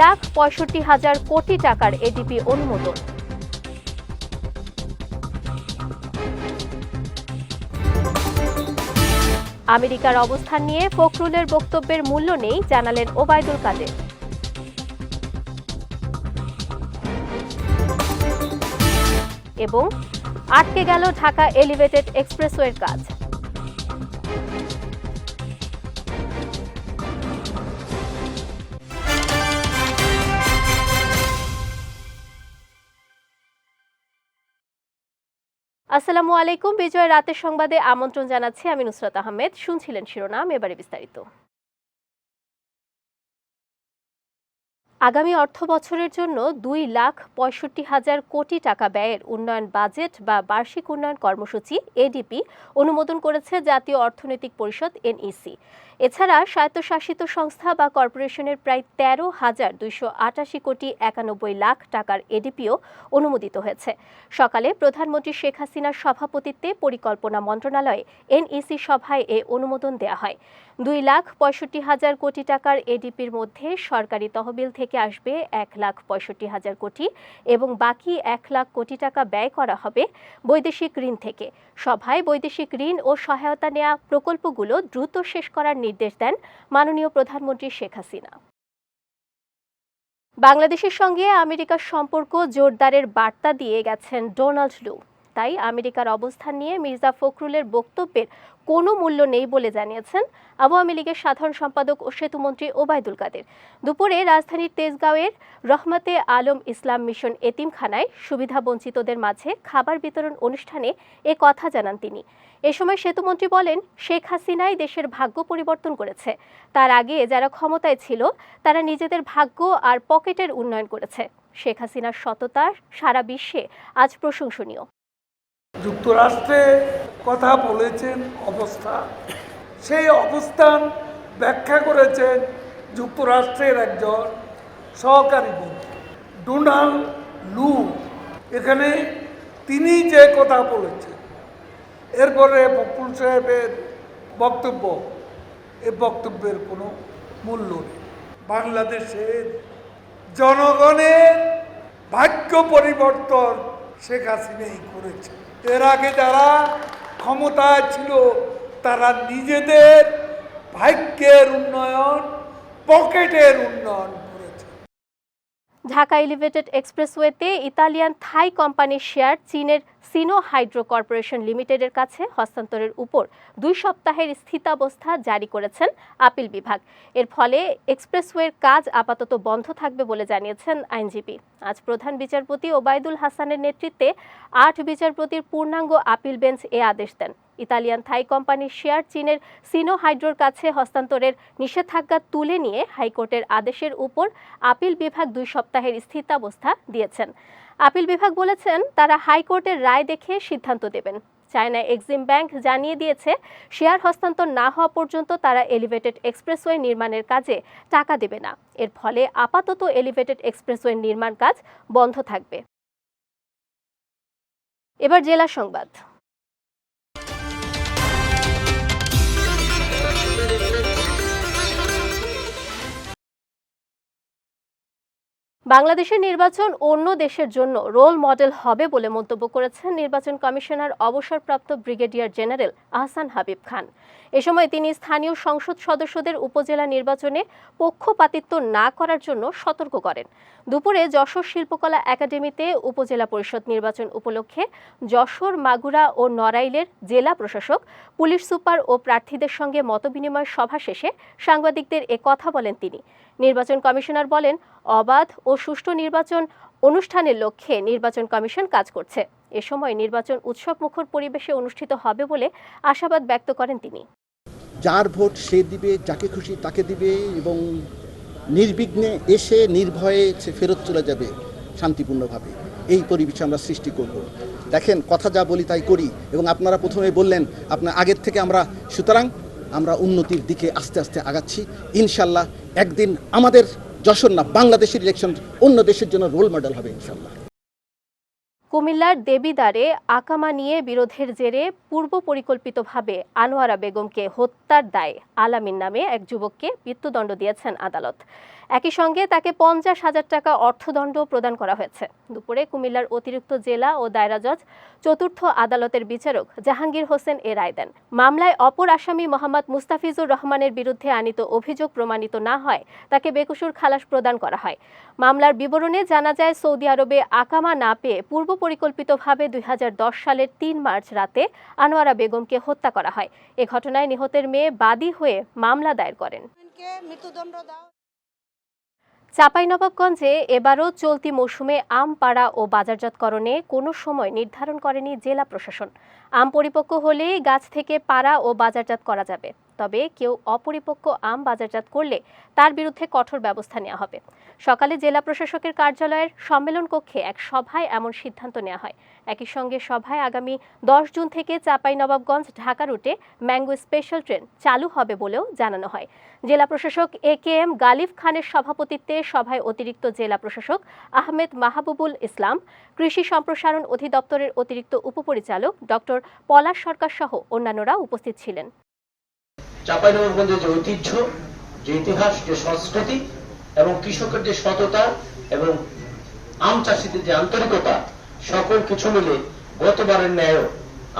লাখ পঁয়ষট্টি হাজার কোটি টাকার এডিপি অনুমোদন। আমেরিকার অবস্থান নিয়ে ফখরুলের বক্তব্যের মূল্য নেই জানালেন ওবায়দুল কাদের। এবং আটকে গেল ঢাকা এলিভেটেড এক্সপ্রেসওয়ের কাজ। আসসালামু আলাইকুম। বিজয় রাতের সংবাদে আমন্ত্রণ জানাচ্ছি আমি নুসরাত আহমেদ। শুনছিলেন শিরোনাম, এবারে বিস্তারিত। আগামী অর্থ বছরের জন্য দুই লাখ পঁয়ষট্টি হাজার কোটি টাকা ব্যয়ের উন্নয়ন বাজেট বা বার্ষিক উন্নয়ন কর্মসূচি, এডিপি, অনুমোদন করেছে জাতীয় অর্থনৈতিক পরিষদ, এনইসি। এছাড়া স্বায়ত্তশাসিত সংস্থা বা কর্পোরেশনের প্রায় তেরো হাজার দুইশো আটাশি কোটি একানব্বই লাখ টাকার এডিপিও অনুমোদিত হয়েছে। সকালে প্রধানমন্ত্রী শেখ হাসিনার সভাপতিত্বে পরিকল্পনা মন্ত্রণালয়ে এনইসি সভায় এ অনুমোদন দেওয়া হয়। দুই লাখ পঁয়ষট্টি হাজার কোটি টাকার এডিপির মধ্যে সরকারি তহবিল থেকে আসবে এক লাখ পঁয়ষট্টি হাজার কোটি এবং বাকি এক লাখ কোটি টাকা ব্যয় করা হবে বৈদেশিক ঋণ থেকে। সভায় বৈদেশিক ঋণ ও সহায়তা নেওয়া প্রকল্পগুলো দ্রুত শেষ করার নির্দেশ দেন মাননীয় প্রধানমন্ত্রী শেখ হাসিনা। বাংলাদেশের সঙ্গে আমেরিকার সম্পর্ক জোরদারের বার্তা দিয়ে গেছেন ডোনাল্ড লু তাই আমেরিকার অবস্থান নিয়ে মির্জা ফখরুলের বক্তব্যের কোনো মূল্য নেই বলে জানিয়েছেন আওয়ামী লীগের সাধারণ সম্পাদক ও সেতুমন্ত্রী ওবায়দুল কাদের। দুপুরে রাজধানীর তেজগাঁওয়ের রহমতে আলম ইসলাম মিশন এতিমখানায় সুবিধাবঞ্চিতদের মাঝে খাবার বিতরণ অনুষ্ঠানে এ কথা জানান তিনি। এ সময় সেতুমন্ত্রী বলেন, শেখ হাসিনাই দেশের ভাগ্য পরিবর্তন করেছে। তার আগে যারা ক্ষমতায় ছিল, তারা নিজেদের ভাগ্য আর পকেটের উন্নয়ন করেছে। শেখ হাসিনার সততা সারা বিশ্বে আজ প্রশংসনীয়। যুক্তরাষ্ট্রে কথা বলেছেন অবস্থা। সেই অবস্থান ব্যাখ্যা করেছেন যুক্তরাষ্ট্রের একজন সহকারী মন্ত্রী, ডোনাল্ড লু। এখানে তিনি যে কথা বলেছেন, এরপরে বকুল সাহেবের বক্তব্য, এ বক্তব্যের কোনো মূল্য নেই। বাংলাদেশের জনগণের ভাগ্য পরিবর্তন শেখ হাসিনাই করেছে এর আগে যারা ক্ষমতায় ছিল তারা নিজেদের ভাগ্যের উন্নয়ন পকেটের উন্নয়ন ঢাকা এলিভেটেড এক্সপ্রেসওয়েতে ইতালিয়ান থাই কোম্পানির শেয়ার চীনের সিনো হাইড্রো কর্পোরেশন লিমিটেডের কাছে হস্তান্তরের উপর দুই সপ্তাহের স্থিতাবস্থা জারি করেছেন আপিল বিভাগ। এর ফলে এক্সপ্রেসওয়ের কাজ আপাতত বন্ধ থাকবে বলে জানিয়েছেন আইনজীবী। আজ প্রধান বিচারপতি ওবায়দুল হাসানের নেতৃত্বে আট বিচারপতির পূর্ণাঙ্গ আপিল বেঞ্চ এ আদেশ দেন। ইতালিয়ান থাই কোম্পানির শেয়ার চীনের সিনো হাইড্রোর কাছে হস্তান্তরের নিষেধাজ্ঞা তুলে নিয়ে হাইকোর্টের আদেশের উপর আপিল বিভাগ দুই সপ্তাহের স্থিতাবস্থা দিয়েছেন। আপিল বিভাগ বলেছেন, তারা হাইকোর্টের রায় দেখে সিদ্ধান্ত দেবেন। চায়না এক্সিম ব্যাংক জানিয়ে দিয়েছে, শেয়ার হস্তান্তর না হওয়া পর্যন্ত তারা এলিভেটেড এক্সপ্রেসওয়ে নির্মাণের কাজে টাকা দেবে না। এর ফলে আপাতত এলিভেটেড এক্সপ্রেসওয়ে নির্মাণ কাজ বন্ধ থাকবে। এবার জেলা সংবাদ। বাংলাদেশের নির্বাচন অন্য দেশের জন্য রোল মডেল হবে বলে মন্তব্য করেছেন নির্বাচন কমিশনার অবসরপ্রাপ্ত ব্রিগেডিয়ার জেনারেল আহসান হাবিব খান। এ সময় তিনি স্থানীয় সংসদ সদস্যদের উপজেলা নির্বাচনে পক্ষপাতিত্ব না করার জন্য সতর্ক করেন। দুপুরে যশোর শিল্পকলা একাডেমিতে উপজেলা পরিষদ নির্বাচন উপলক্ষে যশোর, মাগুরা ও নড়াইলের জেলা প্রশাসক, পুলিশ সুপার ও প্রার্থীদের সঙ্গে মতবিনিময় সভা শেষে সাংবাদিকদের এ কথা বলেন তিনি। নির্বাচন কমিশনার বলেন, অবাধ ও সুষ্ঠু নির্বাচন অনুষ্ঠানের লক্ষ্যে নির্বাচন কমিশন কাজ করছে। এ সময় নির্বাচন উৎসব মুখর পরিবেশে অনুষ্ঠিত হবে বলে আশাবাদ ব্যক্ত করেন তিনি। যার ভোট সে দিবে, যাকে খুশি তাকে দিবে এবং নির্বিঘ্নে এসে নির্ভয়ে সে ফেরত চলে যাবে শান্তিপূর্ণভাবে। এই পরিবেশ আমরা সৃষ্টি করব। দেখেন, কথা যা বলি তাই করি এবং আপনারা প্রথমে বললেন আপনার আগের থেকে আমরা, সুতরাং আমরা উন্নতির দিকে আস্তে আস্তে আগাচ্ছি। ইনশাল্লাহ একদিন আমাদের যশোর না, বাংলাদেশের ইলেকশন অন্য দেশের জন্য রোল মডেল হবে ইনশাল্লাহ কুমিল্লার দেবিদারে আকামা নিয়ে বিরোধের জেরে পূর্ব পরিকল্পিতভাবে আনোয়ারা বেগমকে হত্যার দায়ে আলামিন নামে এক যুবককে মৃত্যুদণ্ড দিয়েছেন আদালত। একই সঙ্গে তাকে পঞ্চাশ হাজার টাকা অর্থদণ্ড প্রদান করা হয়েছে। দুপুরে কুমিল্লার অতিরিক্ত জেলা ও দায়রা জজ, চতুর্থ আদালতের বিচারক জাহাঙ্গীর হোসেন এ রায় দেন। মামলায় অপর আসামি মোহাম্মদ মুস্তাফিজুর রহমানের বিরুদ্ধে আনিত অভিযোগ প্রমাণিত না হয় তাকে বেকসুর খালাস প্রদান করা হয়। মামলার বিবরণে জানা যায়, সৌদি আরবে আকামা না পেয়ে পূর্ব পরিকল্পিতভাবে দুই সালের তিন মার্চ রাতে আনোয়ারা বেগমকে হত্যা করা হয়। এ ঘটনায় নিহতের মেয়ে বাদী হয়ে মামলা দায়ের করেন। চাঁপাইনবাবগঞ্জে এবারও চলতি মৌসুমে আম পাড়া ও বাজারজাতকরণে কোনো সময় নির্ধারণ করেনি জেলা প্রশাসন। আম পরিপক্ক হলেই গাছ থেকে পাড়া ও বাজারজাত করা যাবে। তবে কেউ অপরিপক্ক আম বাজারজাত করলে তার বিরুদ্ধে কঠোর ব্যবস্থা নেওয়া হবে। সকালে জেলা প্রশাসকের কার্যালয়ের সম্মেলন কক্ষে এক সভায় এমন সিদ্ধান্ত নেওয়া হয়। একই সঙ্গে সভায় আগামী দশ জুন থেকে চাঁপাইনবাবগঞ্জ ঢাকা রুটে ম্যাঙ্গো স্পেশাল ট্রেন চালু হবে বলেও জানানো হয়। জেলা প্রশাসক এ কে এম গালিফ খানের সভাপতিত্বে সভায় অতিরিক্ত জেলা প্রশাসক আহমেদ মাহবুবুল ইসলাম, কৃষি সম্প্রসারণ অধিদপ্তরের অতিরিক্ত উপপরিচালক ডক্টর পলাশ সরকার সহ অন্যান্যরা উপস্থিত ছিলেন। চাঁপাইনবাবগঞ্জের যে ঐতিহ্য, যে ইতিহাস, যে সংস্কৃতি এবং কৃষকের যে সততা এবং আম চাষিদের যে আন্তরিকতা, সকল কিছু মিলে গতবারের ন্যায়ও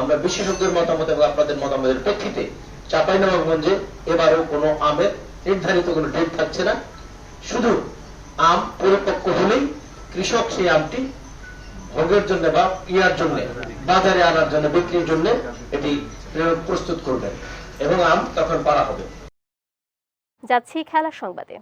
আমরা বিশেষজ্ঞের মতামত এবং আপনাদের মতামতের প্রেক্ষিতে চাঁপাইনবাবগঞ্জে এবারও কোনো আমের নির্ধারিত কোনো ডেট থাকছে না। শুধু আম পরিপক্ক হলেই কৃষক সেই আমটি ভোগের জন্য বা ইয়ার জন্য, বাজারে আনার জন্য, বিক্রির জন্য এটি প্রস্তুত করবেন। এবং আম তখন পারা হবে। যাচ্ছি খেলার সংবাদে।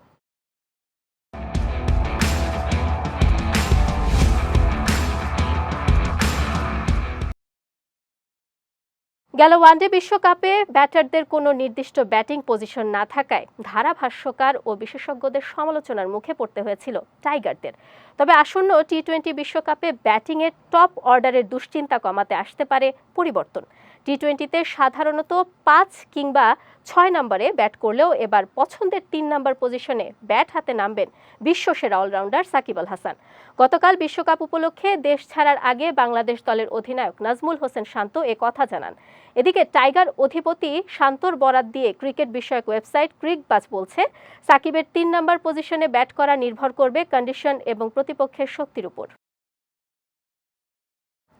গেল ওয়ানডে বিশ্বকাপে ব্যাটারদের কোনো নির্দিষ্ট ব্যাটিং পজিশন না থাকায় ধারাভাষ্যকার ও বিশেষজ্ঞদের সমালোচনার মুখে পড়তে হয়েছিল টাইগারদের। তবে আসন্ন টি টোয়েন্টি বিশ্বকাপে ব্যাটিংয়ের টপ অর্ডারের দুশ্চিন্তা কমাতে আসতে পারে পরিবর্তন। টি টোয়েন্টিতে সাধারণত পাঁচ কিংবা ছয় নম্বরে ব্যাট করলেও এবার পছন্দের তিন নম্বর পজিশনে ব্যাট হাতে নামবেন বিশ্বসেরা অলরাউন্ডার সাকিব আল হাসান। গতকাল বিশ্বকাপ উপলক্ষে দেশ ছাড়ার আগে বাংলাদেশ দলের অধিনায়ক নাজমুল হোসেন শান্ত এ কথা জানান। এদিকে টাইগার অধিপতি শান্তর বরাত দিয়ে ক্রিকেট বিষয়ক ওয়েবসাইট ক্রিকবাজ বলছে, সাকিবের তিন নম্বর পজিশনে ব্যাট করা নির্ভর করবে কন্ডিশন এবং প্রতিপক্ষের শক্তির উপর।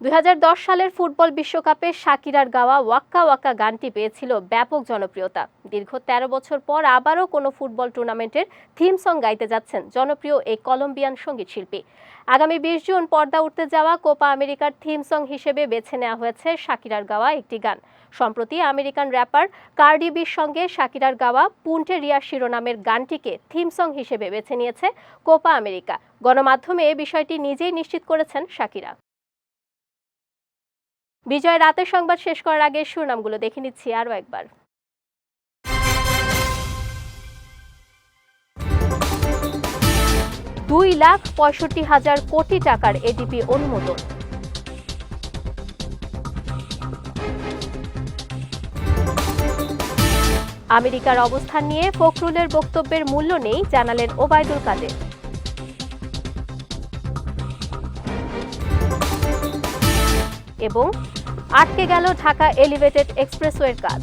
দুই হাজার দশ সালের ফুটবল বিশ্বকাপে শাকিরার গাওয়া ওয়াক্কা ওয়াক্কা গানটি পেয়েছিল ব্যাপক জনপ্রিয়তা। দীর্ঘ ১৩ বছর পর আবারও কোনো ফুটবল টুর্নামেন্টের থিম সং গাইতে যাচ্ছেন জনপ্রিয় এই কলম্বিয়ান সংগীত শিল্পী আগামী বিশ জুন পর্দা উঠতে যাওয়া কোপা আমেরিকার থিম সং হিসেবে বেছে নেওয়া হয়েছে শাকিরার গাওয়া একটি গান। সম্প্রতি আমেরিকান র্যাপার কার্ডিবির সঙ্গে শাকিরার গাওয়া পুন্টে রিয়া শিরোনামের গানটিকে থিম সং হিসেবে বেছে নিয়েছে কোপা আমেরিকা। গণমাধ্যমে এ বিষয়টি নিজেই নিশ্চিত করেছেন শাকিরা। বিজয় রাতের সংবাদ শেষ করার আগে শিরোনামগুলো দেখে নিচ্ছি আরও একবার। দুই লাখ পঁয়ষট্টি হাজার কোটি টাকার এডিপি অনুমোদন। আমেরিকার অবস্থান নিয়ে ফখরুলের বক্তব্যের মূল্য নেই, জানালেন ওবায়দুল কাদের। এবং আটকে গেল ঢাকা এলিভেটেড এক্সপ্রেসওয়ের কাজ।